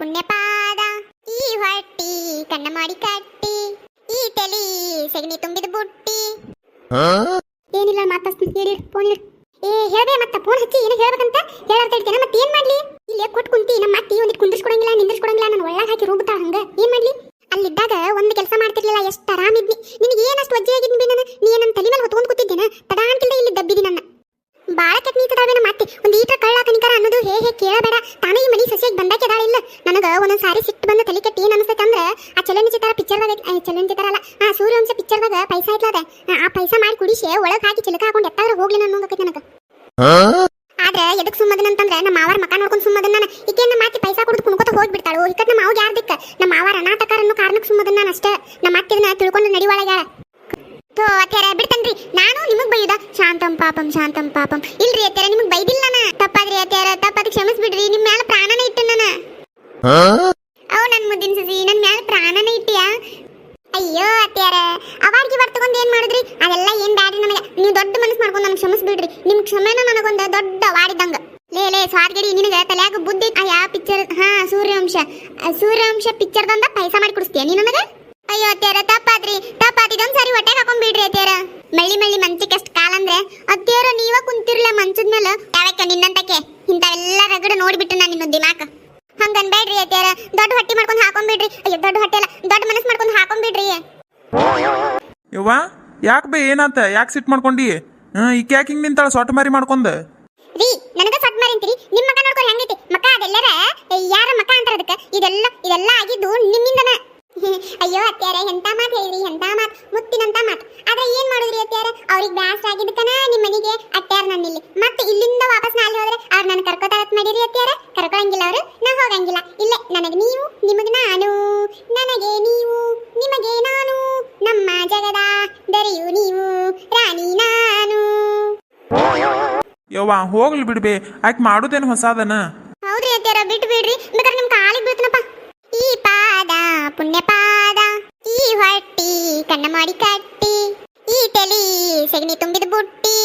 ಪುಣ್ಯಪಾದ. ಈ ಹೊಟ್ಟಿ ಕಣ್ಣ ಮಾಡಿ ಕಟ್ಟಿ. ಈ ತಲಿ ಸೆಗಣಿ ತುಂಬಿದ ಬುಟ್ಟಿ. ಏನಿಲ್ಲ ಮಾತಾಡ್ತೀನಿ ಹೇಳಿ ಫೋನ್ ಏ ಹೇಳ್ದೆ ಮತ್ತೆ ಫೋನ್ ಹಚ್ಚಿ ಏನೋ ಹೇಳ್ಬೇಕಂತ? ಹೇಳಾರ್ತಾ ಇರ್ತೇನೆ ಮತ್ತೆ ಏನ್ ಮಾಡ್ಲಿ ಇಲ್ಲೇ ಕೊಟ್ಟು ಕುಂತಿ ನಮ್ಮ ಅತ್ತಿ ಒಂದಿಟ್ಟು ಕುಂದಿರ್ಸ್ಕೊಡಂಗಿಲ್ಲ ನಿಂದಿರ್ಸ್ಕೊಡಂಗಿಲ್ಲ ನಾನು ಒಳಗೆ ಹಾಕಿ ರೂಬಿಟ್ಟಾಳ ಹಂಗ ಏನ್ ಮಾಡ್ಲಿ ಅಲ್ಲಿದ್ದಾಗ ಒಂದು ಕೆಲಸ ಮಾಡ್ತಿರ್ಲಿಲ್ಲ ಎಷ್ಟು ಆರಾಮಿದ್ನಿ ನಿನಗೆ ಏನಷ್ಟು ವಜ್ಜೆ ಆಗಿದ್ನಿ ಬಿ ನಾನು ನೀ ನನ್ನ ತಲೆ ಮೇಲೆ ಹೊತ್ಕೊಂಡು ಕೂತಿದ್ದೇನ ತಡಾಂತಿಲ್ಲ ಇಲ್ಲಿ ದಬ್ಬಿದಿ ನನ್ನ ಬಾಳ ಕೆಟ್ಟ ನೀತದಾವೆ ನಮ್ಮ ಅತ್ತಿ ಒಂದು ಈಟ ಕಳ್ಳ ಕನಿಕರ ಅನ್ನೋದು ಹೇ ಹೇ ಕೇಳಬೇಡ ತಾನೇ ಈ ಮನಿ ಸೊಸೆಗೆ ಬಂದಾಕೆ ಇಲ್ಲ ನನಗ ಒಂದೊಂದ್ ಸಾರಿ ಸಿಟ್ಟು ಟೀನ್ ತಲೆ ಕೆಟ್ಟಿ ಏನ್ ಅನ್ಸ್ತೈತೆ ಅಂದ್ರೆ ಆ ಚಲನಚಿತ್ರ ಪಿಕ್ಚರ್ದಾಗ ಚಲನಚಿತ್ರ ಅಲ್ಲ, ಆ ಸೂರ್ಯವಂಶ ಪಿಕ್ಚರ್ದಾಗ ಪೈಸಾ ಇಟ್ಲದ. ಆ ಪೈಸಾ ಮಾಡಿ ಕುಡಿಸಿ ಒಳಗೆ ಹಾಕಿ ಚಿಲಕ ಹಾಕೊಂಡು ಎತ್ತಾದ್ರೆ ಹೋಗ್ಲಿ ನಾನು ಅನ್ನೋಂಗೈತೆ ನನಗೆ. ಆದ್ರೆ ಎದಕ್ ಸುಮ್ಮದನ ಅಂತಂದ್ರೆ ನಮ್ಮ ಮಾವರ ಮಕ ನೋಡ್ಕೊಂಡು ಸುಮ್ಮದನ ನಾನು. ಈಕೆ ನಮ್ಮ ಮಾತಿ ಪೈಸಾ ಕೊಡ್ದು ಕುಣ್ಕೋತ ಹೋಗ್ಬಿಡ್ತಾಳು. ಇಕ್ಕತ್ ನಮ್ಮ ಅವ್ಗೆ ಯಾರ್ ದಿಕ್ಕ? ನಮ್ಮ ಮಾವ ಅನಾಥಕಾರ ಅನ್ನೋ ಕಾರಣಕ್ಕೆ ಸುಮ್ಮದನ ನಾನು ಅಷ್ಟೇ. ನಮ್ಮ ಅತ್ತಿದನ್ನ ತಿಳ್ಕೊಂಡು ನಡಿವಾಳಗ್ಯಾಳ ತೋ ಅತ್ಯಾರ ಬಿಡ್ತನ್ರಿ. ನಾನು ನಿಮಗ್ ಬೈಯುದ? ಶಾಂತಂ ಪಾಪಂ ಶಾಂತಂ ಪಾಪಂ. ಇಲ್ರಿ ಅತ್ಯಾರ ನಿಮಗ್ ಬೈದಿಲ್ಲ ನಾನು ತಪ್ಪಾದ್ರಿ ಅತ್ಯಾರ ತಪ್ಪಾದ ಕ್ಷಮಿಸ್ಬಿಡ್ರಿ. ನಿಮ್ಮ ಮ್ಯಾಲ ಪ್ರಾಣನ ಇಟ್ಟು ನಾನು. ಮುದ್ದಿನ ಸಸಿ ನನ್ನ ಮ್ಯಾಲ ಪ್ರಾಣನ ಇಟ್ಟಿಯಾ? ಅಯ್ಯೋ ಅತ್ಯಾರ ಅವಾರ್ಗಿ ಬರ್ ತಗೊಂಡ್ ಏನ್ ಮಾಡಿದ್ರಿ? ಅದೆಲ್ಲ ಏನ್ ಬ್ಯಾಡ್ರಿ ನನಗೆ ನೀವು ದೊಡ್ಡ ಮನಸ್ಸು ಮಾಡ್ಕೊಂಡು ನನಗೆ ಕ್ಷಮಿಸ್ಬಿಡ್ರಿ. ನಿಮ್ ಕ್ಷಮೆನ ನನಗೊಂದು ದೊಡ್ಡ ವಾಡಿದಂಗ ಲೇ ಲೇ ಸ್ವಾದ್ಗಡಿ ನಿನಗೆ ತಲ್ಯಾಗ ಬುದ್ಧಿ ಅಯ್ಯಾ ಪಿಕ್ಚರ್ ಹಾ, ಸೂರ್ಯವಂಶ. ಸೂರ್ಯವಂಶ ಪಿಕ್ಚರ್ ಪಿಕ್ಚರ್ದಂದ ಪೈಸಾ ಮಾಡಿ ಕೊಡಿಸ್ತೀಯ ನೀ ನನಗೆ? ಅಯ್ಯೋ ಅತ್ಯಾರ ತಪ್ಪಾದ್ರಿ. ತಪ್ಪಾತಿದೊಂದ್ ಸಾರಿ ಹೊಟ್ಟೆಗೆ ಹಾಕೊಂಡ್ಬಿಡ್ರಿ ಅತ್ಯಾರ ಮಳ್ಳಿ ಮಳ್ಳಿ ಮಂಚಕ್ಕೆ ಎಷ್ಟು ಕಾಲ ಅಂದ್ರೆ? ಅತ್ಯಾರ ನೀವ ಕುಂತಿರ್ಲ ಮಂಚದ ಮೇಲೆ ಯಾವಕ್ಕ ನಿನ್ನಂತಕ್ಕೆ ಇಂಥವೆಲ್ಲ ರಗಡ ನೋಡ್ಬಿಟ್ಟು ನಾನು ನಿನ್ನ ದಿಮಾಕ. ಹಂಗನ್ಬೇಡ್ರಿ ಅತ್ಯಾರ ದೊಡ್ಡ ಹೊಟ್ಟಿ ಮಾಡ್ಕೊಂಡು ಹಾಕೊಂಡ್ಬಿಡ್ರಿ ಅಯ್ಯೋ ದೊಡ್ಡ ಹೊಟ್ಟೆ ಅಲ್ಲ ದೊಡ್ಡ ಮನಸ್ಸು ಮಾಡ್ಕೊಂಡು ಹಾಕೊಂಡ್ಬಿಡ್ರಿ ಯವ್ವ ಯಾಕೆ ಬೇ ಏನಾತ? ಯಾಕೆ ಸಿಟ್ ಮಾಡ್ಕೊಂಡಿ? ಹ್ಮ್ ಈಕೆ ಯಾಕೆ ಹಿಂಗೆ ನಿಂತಾಳ ಸೊಟ್ಟ ಮಾರಿ ಮಾಡ್ಕೊಂದ ರೀ ನನಗ ಸಟ್ ಮಾರಿಂತೀರಿ ನಿಮ್ಮ ಮಕ ನೋಡ್ಕೊಂಡು ಹೆಂಗೈತಿ ಮಕ ಅದೆಲ್ಲರ ಯಾರ ಮಕ ಅಂತಾರ ಅದಕ್ಕ? ಇದೆಲ್ಲ ಇದೆಲ್ಲ ಆಗಿದ್ದು ನಿಮ್ಮಿಂದನ. ಅಯ್ಯೋ ಅತ್ಯಾರ ಎಂತ ಮಾತು ಹೇಳ್ರಿ ಎಂತ ಮಾತು? ಮುತ್ತಿನಂತ ಮಾತು. ಆದ್ರೆ ಏನ್ ಮಾಡುದ್ರಿ ಅತ್ಯಾರ ಅವ್ರಿಗೆ ಬ್ಯಾಸ್ ಆಗಿದ್ದಕ್ಕನ ನಿಮ್ಮ ಮನೆಗೆ ನನ್ನ ನನ್ನಿಲ್ಲಿ. ಮತ್ತೆ ಇಲ್ಲಿಂದ ವಾಪಸ್ ನಾಳೆ ಹೋದ್ರೆ ಅವ್ರು ನಾನು ಕರ್ಕೋತಾಗತ್ ಮಾಡಿರಿ ಅತ್ಯಾರ ಕರ್ಕೊಳಂಗಿಲ್ಲ ಅವರು? ಇಲ್ಲೇ ನನಗೆ ನೀವು ನಿಮಗೆ ನಾನು. ನನಗೆ ನೀವು ನಿಮಗೆ ನಾನು. ನಮ್ಮ ಜಗದ ದರಿಯು ನೀವು ರಾಣಿ ನಾನು. ಯವ್ವ ಹೋಗ್ಲಿ ಬಿಡ್ಬೇ ಆಕೆ ಮಾಡೋದೇನು ಹೊಸದನ? ಹೌದ್ರಿ ಅತ್ಯಾರ ಬಿಟ್ಟು ಬಿಡ್ರಿ. ಬೇಕಾದ್ರೆ ನಿಮ್ ಕಾಲಿಗೆ ಬೀಳ್ತನಪ್ಪ. ಈ ಪಾದ ಪುಣ್ಯ ಪಾದ ಈ ಹೊಟ್ಟಿ ಕಣ್ಣ ಮಾಡಿ ಕಟ್ಟಿ ಈ ತಲಿ ಸೆಗಣಿ ತುಂಬಿದ ಬುಟ್ಟಿ.